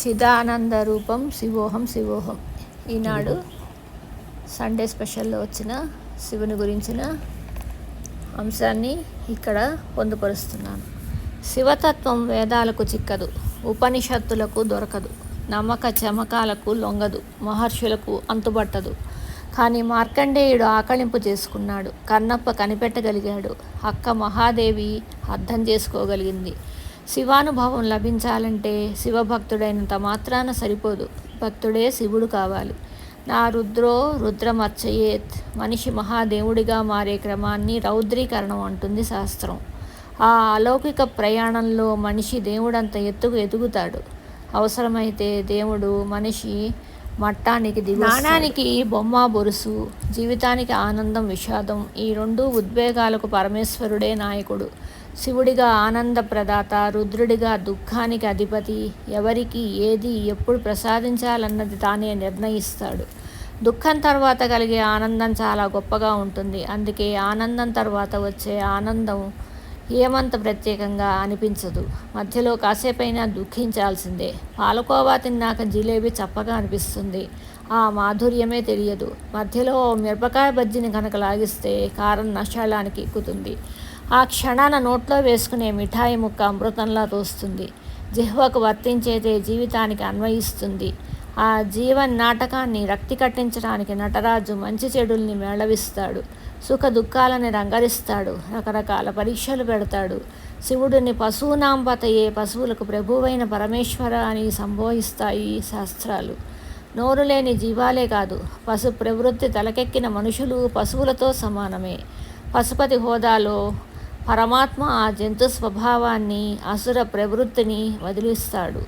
చిదానంద రూపం శివోహం శివోహం. ఈనాడు సండే స్పెషల్లో వచ్చిన శివుని గురించిన అంశాన్ని ఇక్కడ పొందుపరుస్తున్నాను. శివతత్వం వేదాలకు చిక్కదు ఉపనిషత్తులకు దొరకదు నమ్మక చమకాలకు లొంగదు మహర్షులకు అంతుబట్టదు. కానీ మార్కండేయుడు ఆకళింపు చేసుకున్నాడు కన్నప్ప కనిపెట్టగలిగాడు అక్క మహాదేవి అర్థం చేసుకోగలిగింది. శివానుభవం లభించాలంటే శివభక్తుడైనంత మాత్రాన సరిపోదు. భక్తుడే శివుడు కావాలి. నా రుద్రో రుద్రమర్చయేత్ మనిషి మహాదేవుడిగా మారే క్రమాన్ని రౌద్రీకరణం అంటుంది శాస్త్రం. ఆ అలౌకిక ప్రయాణంలో మనిషి దేవుడంత ఎత్తుకు ఎదుగుతాడు. అవసరమైతే దేవుడు మనిషి మట్టానికి దిగు నాణానికి బొమ్మ బొరుసు జీవితానికి ఆనందం విషాదం ఈ రెండు ఉద్వేగాలకు పరమేశ్వరుడే నాయకుడు. శివుడిగా ఆనంద ప్రదాత రుద్రుడిగా దుఃఖానికి అధిపతి ఎవరికి ఏది ఎప్పుడు ప్రసాదించాలన్నది తానే నిర్ణయిస్తాడు. దుఃఖం తర్వాత కలిగే ఆనందం చాలా గొప్పగా ఉంటుంది. అందుకే ఆనందం తర్వాత వచ్చే ఆనందం ఏమంత ప్రత్యేకంగా అనిపించదు. మధ్యలో కాసేపైనా దుఃఖించాల్సిందే. పాలకోవా తిన్నాక జిలేబీ చప్పగా అనిపిస్తుంది. ఆ మాధుర్యమే తెలియదు. మధ్యలో మిరపకాయ బజ్జిని కనుక లాగిస్తే కారం నష్టాలానికి ఎక్కుతుంది. ఆ క్షణాన నోట్లో వేసుకునే మిఠాయి ముక్క అమృతంలా తోస్తుంది. జిహ్వకు వర్తించేదే జీవితానికి అన్వయిస్తుంది. ఆ జీవన్ నాటకాన్ని రక్తి కట్టించడానికి నటరాజు మంచి చెడుల్ని మేళవిస్తాడు. సుఖ దుఃఖాలని రంగరిస్తాడు. రకరకాల పరీక్షలు పెడతాడు. శివుడిని పశువునాంపతయే పశువులకు ప్రభువైన పరమేశ్వర అని సంబోధిస్తాయి శాస్త్రాలు. నోరు లేని జీవాలే కాదు పశు ప్రవృత్తి తలకెక్కిన మనుషులు పశువులతో సమానమే. పశుపతి హోదాలో పరమాత్మ ఆ జంతు స్వభావాన్ని అసుర ప్రవృత్తిని వదిలిస్తాడు.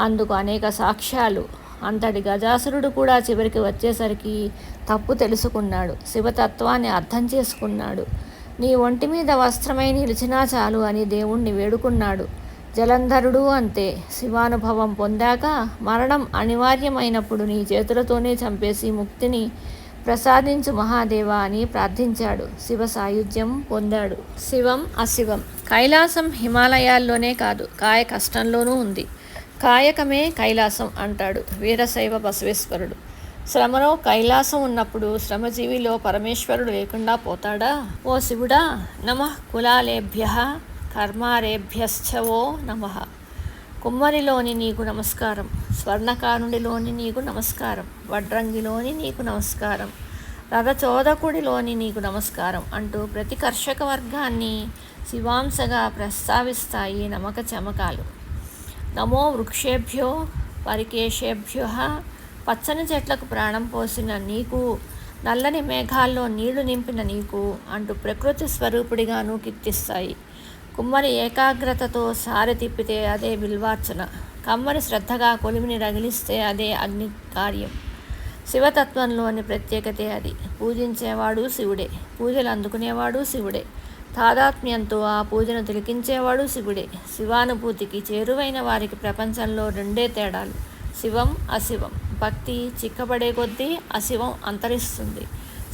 అందుకు అనేక సాక్ష్యాలు. అంతటి గజాసురుడు కూడా చివరికి వచ్చేసరికి తప్పు తెలుసుకున్నాడు. శివతత్వాన్ని అర్థం చేసుకున్నాడు. నీ ఒంటి మీద వస్త్రమై నిలిచినా చాలు అని దేవుణ్ణి వేడుకున్నాడు. జలంధరుడు అంతే. శివానుభవం పొందాక మరణం అనివార్యమైనప్పుడు నీ చేతులతోనే చంపేసి ముక్తిని ప్రసాదించు మహాదేవ అని ప్రార్థించాడు. శివ సాయుధ్యం పొందాడు. శివం అశివం. కైలాసం హిమాలయాల్లోనే కాదు కాయ కష్టంలోనూ ఉంది. కాయకమే కైలాసం అంటాడు వీరశైవ బసవేశ్వరుడు. శ్రమలో కైలాసం ఉన్నప్పుడు శ్రమజీవిలో పరమేశ్వరుడు లేకుండా పోతాడా? ఓ శివుడా నమ కులాలేభ్య కర్మారేభ్యశ్చవో నమ. కుమ్మరిలోని నీకు నమస్కారం. స్వర్ణకారుడిలోని నీకు నమస్కారం. వడ్రంగిలోని నీకు నమస్కారం. రథచోదకుడిలోని నీకు నమస్కారం అంటూ ప్రతి కర్షక వర్గాన్ని శివాంశగా ప్రస్తావిస్తాయి నమక చమకాలు. నమో వృక్షేభ్యో పరికేశేభ్య పచ్చని చెట్లకు ప్రాణం పోసిన నీకు నల్లని మేఘాల్లో నీళ్ళు నింపిన నీకు అంటూ ప్రకృతి స్వరూపుడిగాను కీర్తిస్తాయి. కుమ్మరి ఏకాగ్రతతో సారి తిప్పితే అదే బిల్వార్చన కమ్మరి శ్రద్ధగా కొలిమిని రగిలిస్తే అదే అగ్ని కార్యం శివతత్వంలోని ప్రత్యేకతే అది. పూజించేవాడు శివుడే. పూజలు అందుకునేవాడు శివుడే. తాదాత్మ్యంతో ఆ పూజను తిలకించేవాడు శివుడే. శివానుభూతికి చేరువైన వారికి ప్రపంచంలో రెండే తేడాలు. శివం అశివం. భక్తి చిక్కబడే కొద్దీ అశివం అంతరిస్తుంది.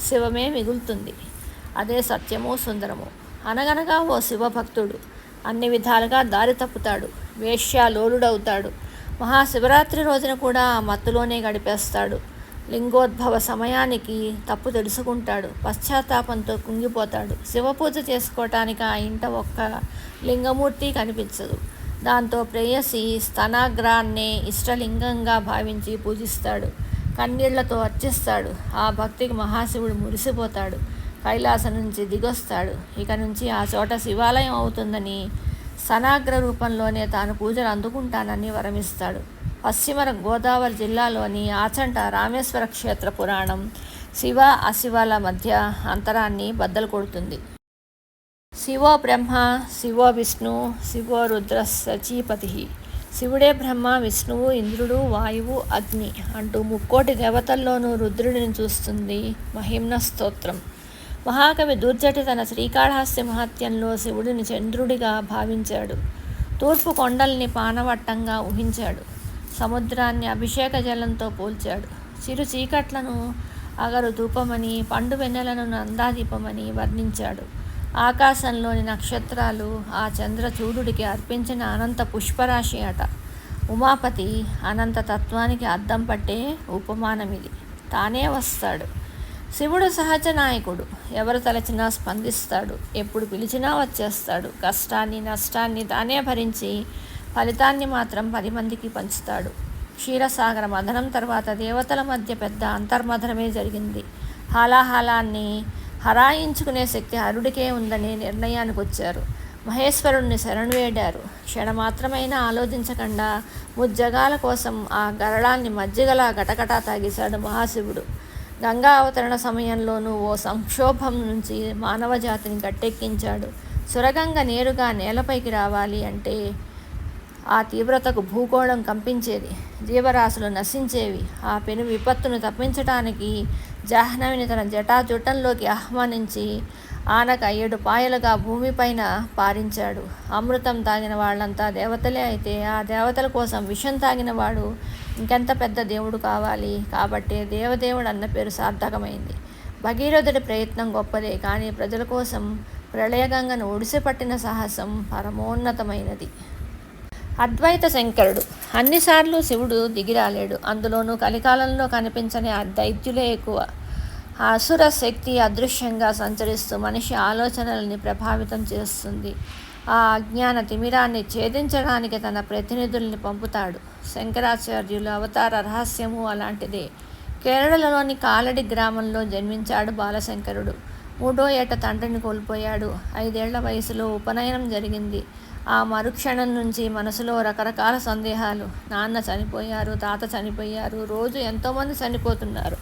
శివమే మిగులుతుంది. అదే సత్యమో సుందరము. అనగనగా ఓ శివభక్తుడు అన్ని విధాలుగా దారి తప్పుతాడు వేష్యాలోలుడవుతాడు మహాశివరాత్రి రోజున కూడా ఆ మత్తులోనే గడిపేస్తాడు. లింగోద్భవ సమయానికి తప్పు తెలుసుకుంటాడు. పశ్చాత్తాపంతో కుంగిపోతాడు. శివపూజ చేసుకోవటానికి ఆ ఇంట ఒక్క లింగమూర్తి కనిపించదు. దాంతో ప్రేయసి స్తనాగ్రాన్నే ఇష్టలింగంగా భావించి పూజిస్తాడు. కన్నీళ్ళతో అర్చిస్తాడు. ఆ భక్తికి మహాశివుడు మురిసిపోతాడు. కైలాసం నుంచి దిగొస్తాడు. ఇక నుంచి ఆ చోట శివాలయం అవుతుందని సనాగ్ర రూపంలోనే తాను పూజలు అందుకుంటానని వరమిస్తాడు. పశ్చిమ గోదావరి జిల్లాలోని ఆచంట రామేశ్వర క్షేత్ర పురాణం శివ అశివాల మధ్య అంతరాన్ని బద్దలు కొడుతుంది. శివో బ్రహ్మ శివో విష్ణు శివో రుద్ర సచీపతి శివుడే బ్రహ్మ విష్ణువు ఇంద్రుడు వాయువు అగ్ని అంటూ ముక్కోటి దేవతల్లోనూ రుద్రుడిని చూస్తుంది మహిమ్న స్తోత్రం. మహాకవి దుర్జటి తన శ్రీకాళహస్తి మహత్యంలో శివుడిని చంద్రుడిగా భావించాడు. తూర్పు కొండల్ని పానవట్టంగా ఊహించాడు. సముద్రాన్ని అభిషేక జలంతో పోల్చాడు. చిరు చీకట్లను అగరు ధూపమని పండు వెన్నెలను నందాదీపమని వర్ణించాడు. ఆకాశంలోని నక్షత్రాలు ఆ చంద్రచూడుడికి అర్పించిన అనంత పుష్పరాశి అట. ఉమాపతి అనంత తత్వానికి అద్దం పట్టే ఉపమానమిది. తానే వస్తాడు. శివుడు సహజ నాయకుడు. ఎవరు తలచినా స్పందిస్తాడు. ఎప్పుడు పిలిచినా వచ్చేస్తాడు. కష్టాన్ని నష్టాన్ని తానే భరించి ఫలితాన్ని మాత్రం పది మందికి పంచుతాడు. క్షీరసాగర మథనం తర్వాత దేవతల మధ్య పెద్ద అంతర్మథనమే జరిగింది. హాలాహాలాన్ని హరాయించుకునే శక్తి హరుడికే ఉందనే నిర్ణయానికి వచ్చారు. మహేశ్వరుణ్ణి శరణు వేడారు. క్షణమాత్రమైనా ఆలోచించకుండా ముజ్జగాల కోసం ఆ గరళాన్ని మజ్జిగలా గటగటా తాగేశాడు మహాశివుడు. గంగా అవతరణ సమయంలోనూ ఓ సంక్షోభం నుంచి మానవ జాతిని గట్టెక్కించాడు. సురగంగ నేరుగా నేలపైకి రావాలి అంటే ఆ తీవ్రతకు భూగోళం కంపించేది. జీవరాశులు నశించేవి. ఆ పెను విపత్తును తప్పించటానికి జాహ్నవిని తన జటాజుటంలోకి ఆహ్వానించి ఆనక ఏడు పాయలుగా భూమిపైన పారించాడు. అమృతం తాగిన వాళ్ళంతా దేవతలే అయితే ఆ దేవతల కోసం విషం తాగినవాడు ఇంకెంత పెద్ద దేవుడు కావాలి? కాబట్టి దేవదేవుడు అన్న పేరు సార్థకమైంది. భగీరథుడి ప్రయత్నం గొప్పదే కానీ ప్రజల కోసం ప్రళయగంగను ఒడిసిపట్టిన సాహసం పరమోన్నతమైనది. అద్వైత శంకరుడు అన్నిసార్లు శివుడు దిగిరాలేడు. అందులోనూ కలికాలంలో కనిపించని ఆ దైత్యులే ఎక్కువ. ఆ అసుర శక్తి అదృశ్యంగా సంచరిస్తూ మనిషి ఆలోచనల్ని ప్రభావితం చేస్తుంది. ఆ అజ్ఞాన తిమిరాన్ని ఛేదించడానికి తన ప్రతినిధుల్ని పంపుతాడు. శంకరాచార్యులు అవతార రహస్యము అలాంటిదే. కేరళలోని కాలడి గ్రామంలో జన్మించాడు బాలశంకరుడు. మూడో ఏట తండ్రిని కోల్పోయాడు. ఐదేళ్ళ వయసులో ఉపనయనం జరిగింది. ఆ మరుక్షణం నుంచి మనసులో రకరకాల సందేహాలు. నాన్న చనిపోయారు తాత చనిపోయారు రోజు ఎంతోమంది చనిపోతున్నారు.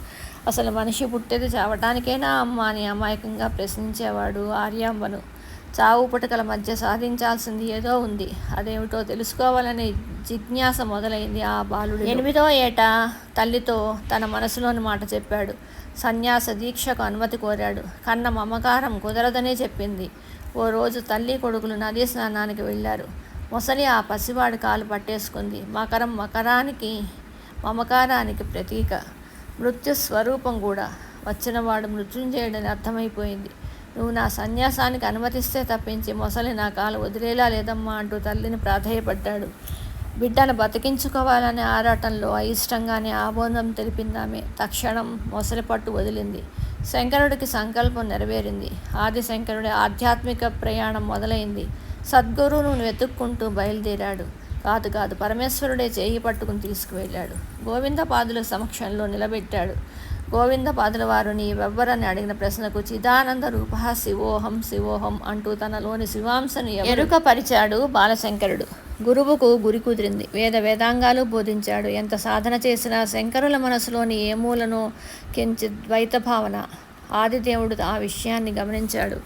అసలు మనిషి పుట్టేది చావటానికేనా అమ్మ అని అమాయకంగా ప్రశ్నించేవాడు ఆర్యాంబను. చావు పుటకల మధ్య సాధించాల్సింది ఏదో ఉంది. అదేమిటో తెలుసుకోవాలనే జిజ్ఞాస మొదలైంది ఆ బాలుడు. ఎనిమిదో ఏట తల్లితో తన మనసులోని మాట చెప్పాడు. సన్యాస దీక్షకు అనుమతి కోరాడు. కన్న మమకారం కుదరదనే చెప్పింది. ఓ రోజు తల్లి కొడుకులు నదీ స్నానానికి వెళ్ళారు. మొసలి ఆ పసివాడు కాలు పట్టేసుకుంది. మకరం మకరానికి మమకారానికి ప్రతీక. మృత్యు స్వరూపం కూడా. వచ్చినవాడు మృత్యుం చేయడని అర్థమైపోయింది. నువ్వు నా సన్యాసానికి అనుమతిస్తే తప్పించి మొసలి నా కాలు వదిలేలా లేదమ్మా అంటూ తల్లిని ప్రాధేయపడ్డాడు. బిడ్డను బతికించుకోవాలనే ఆరాటంలో అయిష్టంగానే ఆబోధం తెలిపిందామే. తక్షణం మొసలి పట్టు వదిలింది. శంకరుడికి సంకల్పం నెరవేరింది. ఆదిశంకరుడి ఆధ్యాత్మిక ప్రయాణం మొదలైంది. సద్గురువును వెతుక్కుంటూ బయలుదేరాడు. కాదు కాదు పరమేశ్వరుడే చేయి పట్టుకుని తీసుకువెళ్ళాడు. గోవిందపాదుల సమక్షంలో నిలబెట్టాడు. గోవిందపాదుల వారు నీవెవ్వరని అడిగిన ప్రశ్నకు చిదానంద రూప శివోహం శివోహం అంటూ తనలోని శివాంశను ఎరుకపరిచాడు? బాలశంకరుడు. గురువుకు గురి కుదిరింది. వేద వేదాంగాలు బోధించాడు. ఎంత సాధన చేసినా శంకరుల మనసులోని ఏ కించి కించిత్ ద్వైత భావన ఆదిదేవుడు ఆ విషయాన్ని గమనించాడు.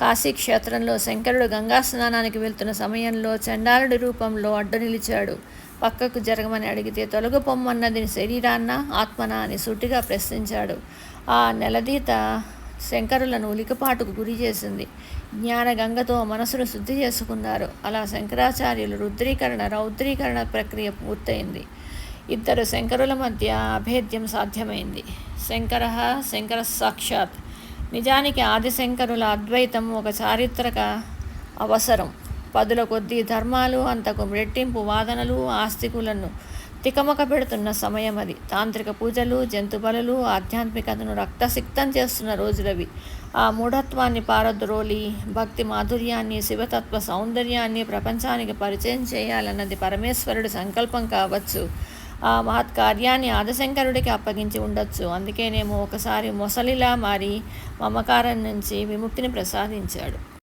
కాశీ క్షేత్రంలో శంకరుడు గంగా స్నానానికి వెళ్తున్న సమయంలో చండాలుడి రూపంలో అడ్డు నిలిచాడు. పక్కకు జరగమని అడిగితే తొలగు పొమ్మన్నది శరీరాన్న ఆత్మన అని సుటిగా ప్రశ్నించాడు. ఆ నెలదీత శంకరులను ఉలికపాటుకు గురి చేసింది. జ్ఞానగంగతో మనసును శుద్ధి చేసుకున్నారు. అలా శంకరాచార్యులు రుద్రీకరణ రౌద్రీకరణ ప్రక్రియ పూర్తయింది. ఇద్దరు శంకరుల మధ్య అభేద్యం సాధ్యమైంది. శంకర శంకర సాక్షాత్ నిజానికి ఆదిశంకరుల అద్వైతం ఒక చారిత్రక అవసరం. పదుల కొద్దీ ధర్మాలు అంతకు రెట్టింపు వాదనలు ఆస్తికులను తికమక పెడుతున్న సమయం అది. తాంత్రిక పూజలు జంతుబలులు ఆధ్యాత్మికతను రక్తసిక్తం చేస్తున్న రోజులవి. ఆ మూఢత్వాన్ని పారద్రోలి భక్తి మాధుర్యాన్ని శివతత్వ సౌందర్యాన్ని ప్రపంచానికి పరిచయం చేయాలన్నది పరమేశ్వరుడి సంకల్పం కావచ్చు. ఆ మహత్ కార్యాన్ని ఆదశంకరుడికి అప్పగించి ఉండొచ్చు. అందుకేనేమో ఒకసారి మొసలిలా మారి మమకారం నుంచి విముక్తిని ప్రసాదించాడు.